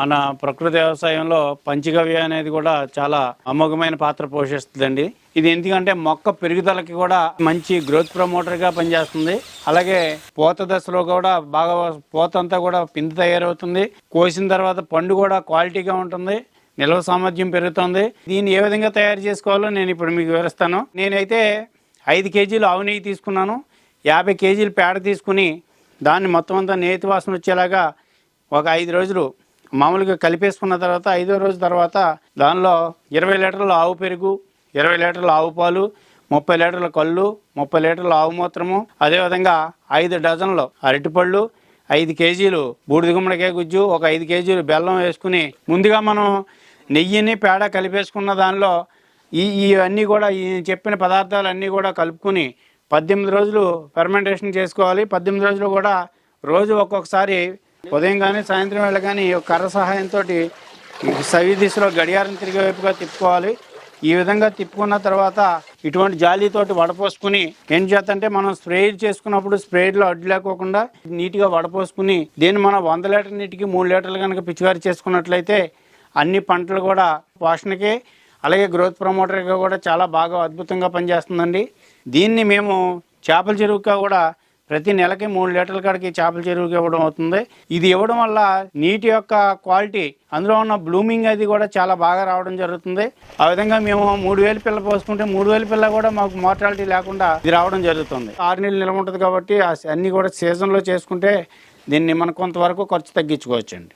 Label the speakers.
Speaker 1: మన ప్రకృతి వ్యవసాయంలో పంచగవ్య అనేది కూడా చాలా అమోఘమైన పాత్ర పోషిస్తుందండి. ఇది ఎందుకంటే మొక్క పెరుగుదలకి కూడా మంచి గ్రోత్ ప్రమోటర్గా పనిచేస్తుంది. అలాగే పూత దశలో కూడా బాగా పూత అంతా కూడా పిండి తయారవుతుంది. కోసిన తర్వాత పండు కూడా క్వాలిటీగా ఉంటుంది. నిల్వ సామర్థ్యం పెరుగుతుంది. దీన్ని ఏ విధంగా తయారు చేసుకోవాలో నేను ఇప్పుడు మీకు వివరిస్తాను. నేనైతే ఐదు కేజీలు ఆవు నెయ్యి తీసుకున్నాను. యాభై కేజీలు పేడ తీసుకుని దాన్ని మొత్తం అంతా నేతి వాసన వచ్చేలాగా ఒక ఐదు రోజులు మామూలుగా కలిపేసుకున్న తర్వాత ఐదో రోజు తర్వాత దానిలో ఇరవై లీటర్ల ఆవు పెరుగు ఇరవై లీటర్ల ఆవు పాలు ముప్పై లీటర్ల కళ్ళు ముప్పై లీటర్ల ఆవు మూత్రము అదేవిధంగా ఐదు డజన్లు అరటిపళ్ళు ఐదు కేజీలు బూడిద గుమ్మడికాయ గుజ్జు ఒక ఐదు కేజీలు బెల్లం వేసుకుని ముందుగా మనం నెయ్యిని పేడ కలిపేసుకున్న దానిలో ఈ ఇవన్నీ కూడా ఈ చెప్పిన పదార్థాలన్నీ కూడా కలుపుకుని పద్దెనిమిది రోజులు ఫెర్మెంటేషన్ చేసుకోవాలి. పద్దెనిమిది రోజులు కూడా రోజు ఒక్కొక్కసారి ఉదయం కానీ సాయంత్రం వేళ కానీ ఈ కర్ర సహాయంతో సవి దిశలో గడియారం తిరిగే వైపుగా తిప్పుకోవాలి. ఈ విధంగా తిప్పుకున్న తర్వాత ఇటువంటి జాలీతోటి వడపోసుకుని ఏం చేద్దంటే మనం స్ప్రే చేసుకున్నప్పుడు స్ప్రేలో అడ్డు లేకోకుండా నీట్గా వడపోసుకుని దీన్ని మనం వంద లీటర్ నీటికి మూడు లీటర్లు కనుక పిచికారి చేసుకున్నట్లయితే అన్ని పంటలు కూడా పోషణకి అలాగే గ్రోత్ ప్రమోటర్గా కూడా చాలా బాగా అద్భుతంగా పనిచేస్తుందండి. దీన్ని మేము చేపల చెరువుగా కూడా ప్రతి నెలకి మూడు లీటర్ల కాడికి చేపల చెరువుకి ఇవ్వడం అవుతుంది. ఇది ఇవ్వడం వల్ల నీటి యొక్క క్వాలిటీ అందులో ఉన్న బ్లూమింగ్ అది కూడా చాలా బాగా రావడం జరుగుతుంది. ఆ విధంగా మేము మూడు వేలు పిల్ల పోసుకుంటే మూడు వేలు పిల్ల కూడా మాకు మోర్టాలిటీ లేకుండా ఇది రావడం జరుగుతుంది. ఆరు నెలలు నిలవ ఉంటుంది కాబట్టి అన్నీ కూడా సీజన్లో చేసుకుంటే దీన్ని మనం కొంతవరకు ఖర్చు తగ్గించుకోవచ్చండి.